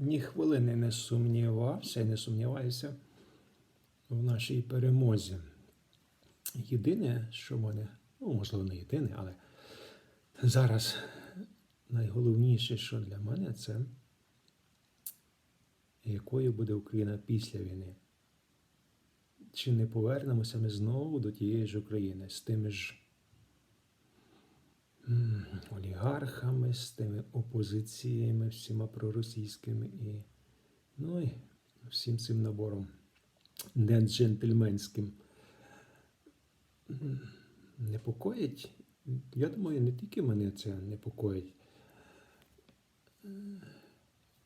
ні хвилини не сумнівався і не сумніваюся в нашій перемозі. Єдине, що мене, ну, можливо, не єдине, але зараз найголовніше, що для мене, це якою буде Україна після війни. Чи не повернемося ми знову до тієї ж України з тими ж олігархами, з тими опозиціями, всіма проросійськими і, ну і всім цим набором не джентльменським. М, Непокоїть. Я думаю, не тільки мене це непокоїть.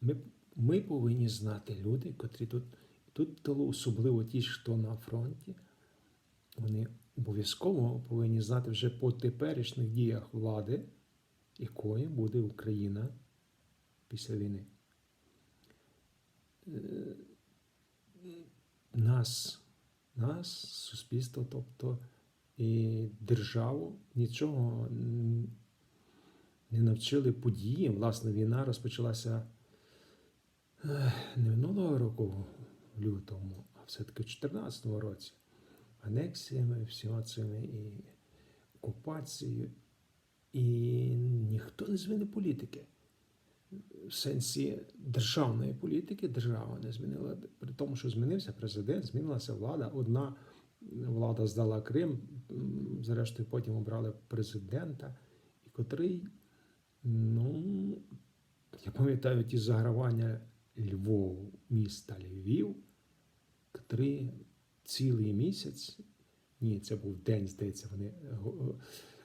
Ми, ми повинні знати люди, котрі тут, тут особливо ті, хто на фронті, вони обов'язково повинні знати вже по теперішніх діях влади, якою буде Україна після війни. Е, Нас, нас, суспільство, тобто і державу нічого не навчили події. Власне, війна розпочалася не минулого року, в лютому, а все-таки в 2014 році. Анексіями, всіма цими і окупацією. І ніхто не змінив політики. В сенсі державної політики держава не змінила. При тому, що змінився президент, змінилася влада. Одна влада здала Крим, зрештою потім обрали президента, і котрий, ну, я пам'ятаю ті загравання Львов, міста Львів, котрий цілий місяць, ні, це був день, здається, вони е, го-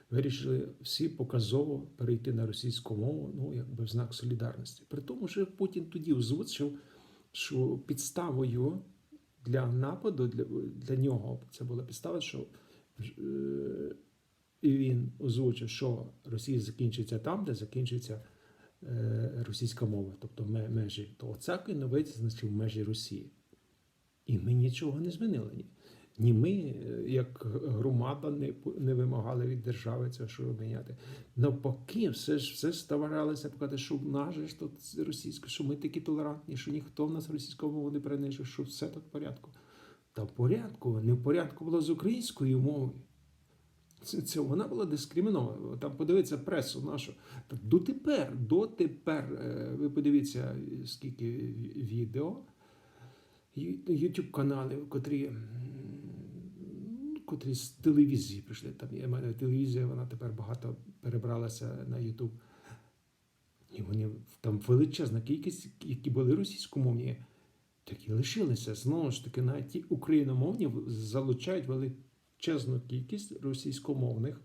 вирішили всі показово перейти на російську мову, ну, якби в знак солідарності. При тому, що Путін тоді озвучив, що підставою для нападу для, для нього це була підстава, що е, і він озвучив, що Росія закінчиться там, де закінчиться е, російська мова, тобто межі. То оце новець значив межі Росії. І ми нічого не змінили. Ні, ми, е, як громада, не, не вимагали від держави це, що міняти. Навпаки, все ж все ж старалися показати, що в нас ж тут російська, що ми такі толерантні, що ніхто в нас російську мову не принижив, що все тут в порядку. Та в порядку, не в порядку було з українською мовою. Це, це вона була дискримінована. Там подивіться пресу нашу. Дотепер, дотепер, е, ви подивіться, скільки відео, youtube каналів, котрі, котрі з телевізії прийшли. Там є мене телевізія, вона тепер багато перебралася на YouTube. І вони там величезна кількість, які були російськомовні, такі лишилися. Знову ж таки, навіть ті україномовні залучають величезну кількість російськомовних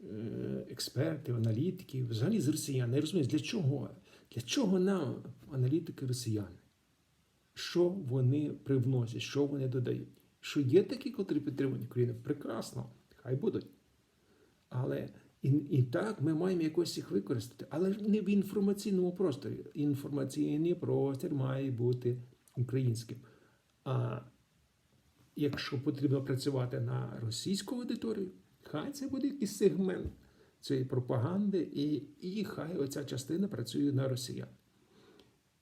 е, експертів, аналітиків, взагалі з росіян. Я розумію, для чого? Для чого нам аналітики росіяни? Що вони привносять, що вони додають? Що є такі, котрі підтримують Україну? Прекрасно, хай будуть. Але і, і так ми маємо якось їх використати, але не в інформаційному просторі. Інформаційний простір має бути українським. А якщо потрібно працювати на російську аудиторію, хай це буде якийсь сегмент цієї пропаганди, і, і хай оця частина працює на росіян.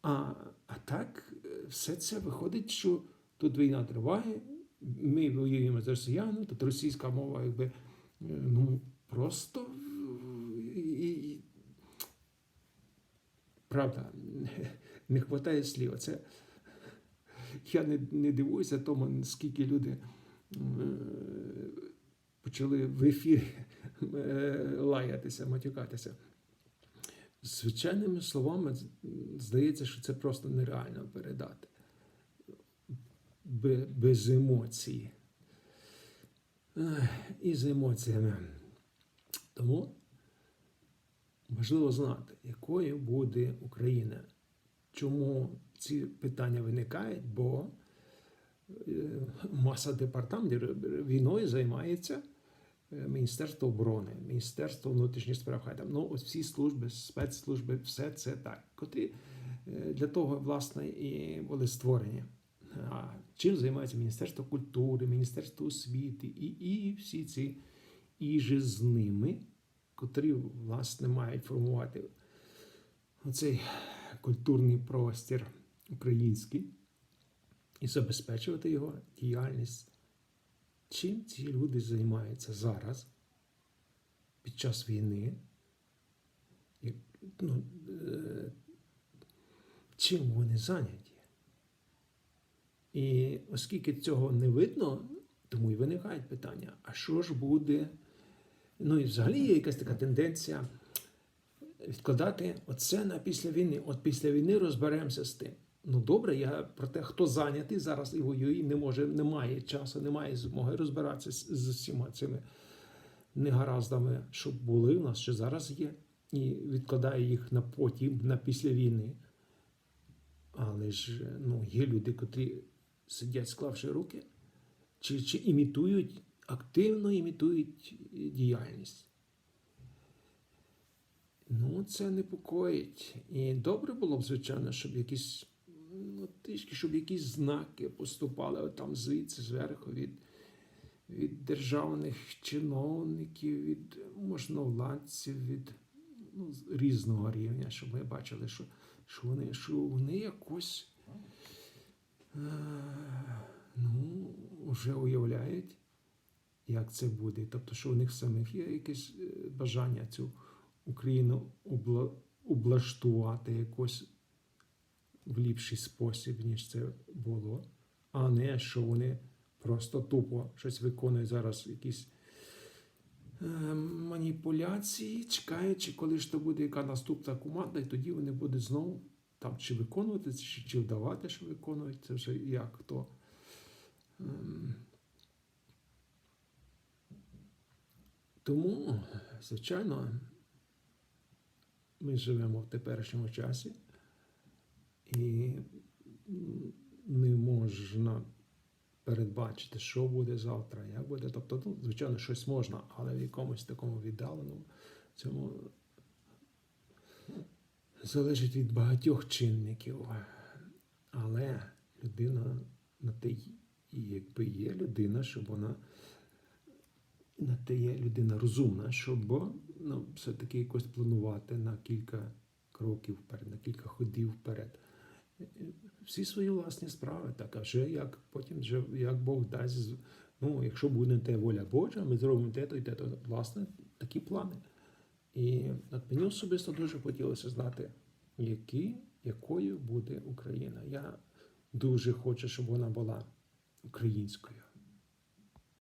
А, а так, все це виходить, що тут війна триває, ми воюємо з росіянами, тут російська мова, якби, е, ну, просто і, правда, не вистачає слів. Це, я не, не дивуюся тому, скільки люди е, почали в ефірі е, лаятися, матюкатися. Звичайними словами, здається, що це просто нереально передати без емоцій. І з емоціями. Тому важливо знати, якою буде Україна. Чому ці питання виникають? Бо е, маса департаментів війною займається е, Міністерство оборони, Міністерство внутрішніх справ, хай там ну ось всі служби, спецслужби, все це так, котрі е, для того власне і були створені. А чим займається Міністерство культури, Міністерство освіти і, і всі ці і же з ними, котрі власне мають формувати оцей культурний простір український і забезпечувати його діяльність. Чим ці люди займаються зараз, під час війни? Ну, е, чим вони зайняті? І оскільки цього не видно, тому і виникають питання: а що ж буде? Ну і взагалі є якась така тенденція відкладати оце на після війни. От після війни розберемося з тим. Ну добре, я про те, хто зайнятий зараз і воює, не може, немає часу, немає змоги розбиратися з, усіма цими негараздами, що були у нас, що зараз є, і відкладає їх на потім, на після війни. Але ж ну, є люди, котрі сидять, склавши руки, чи, чи імітують, активно імітують діяльність. Ну, це непокоїть. І добре було б, звичайно, щоб якісь, ну, трішки, щоб якісь знаки поступали там звідси, зверху, від, від державних чиновників, від можновладців, від ну, різного рівня, щоб ми бачили, що, що, вони, що вони якось е, ну, вже уявляють, як це буде. Тобто, що у них самих є якесь е, бажання цю Україну обла, облаштувати якось в ліпший спосіб, ніж це було, а не що вони просто тупо щось виконують зараз, якісь е, маніпуляції, чекаючи, коли ж то буде яка наступна команда, і тоді вони будуть знову там чи виконувати, чи, чи вдавати, що виконують, це вже як хто. Ем, Тому, звичайно, ми живемо в теперішньому часі, і не можна передбачити, що буде завтра, як буде. Тобто, ну, звичайно, щось можна, але в якомусь такому віддаленому цьому залежить від багатьох чинників. Але людина на те, якби є людина, щоб вона на те є людина розумна, щоб ну, все-таки якось планувати на кілька кроків вперед, на кілька ходів вперед. Всі свої власні справи, так, а вже як потім, вже, як Бог дасть, ну, якщо буде те воля Божа, ми зробимо те, то і те, то власне такі плани. І от мені особисто дуже хотілося знати, які, якою буде Україна. Я дуже хочу, щоб вона була українською.